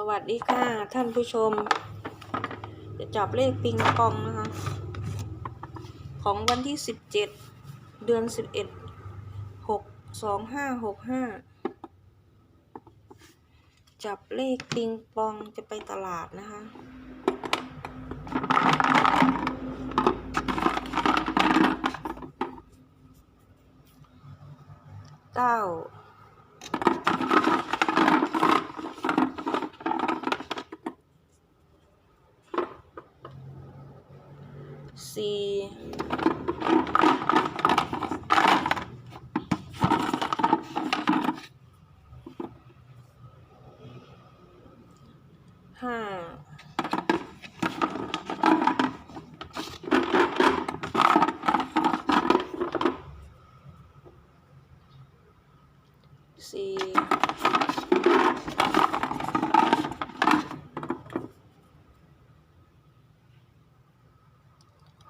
สวัสดีค่ะ ท่านผู้ชม จะจับเลขปิงปองนะคะ ของวันที่สิบเจ็ดเดือนสิบเอ็ดหกสองห้าหกห้าจับเลขปิงปองจะไปตลาดนะคะเก้า สี่ห้าสี่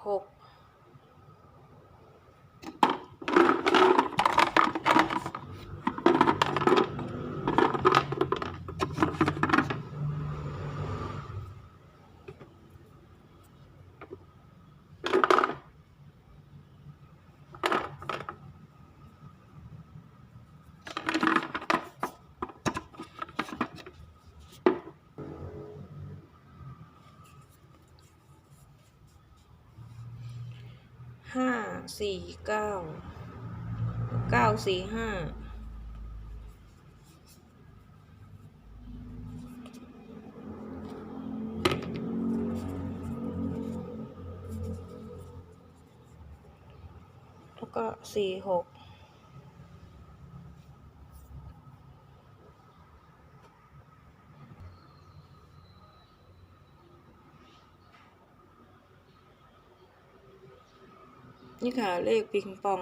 หก ห้าสี่เก้าเก้าสี่ห้าแล้วก็สี่หก นี่ค่ะเลขปิงปอง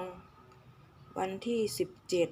วันที่สิบเจ็ด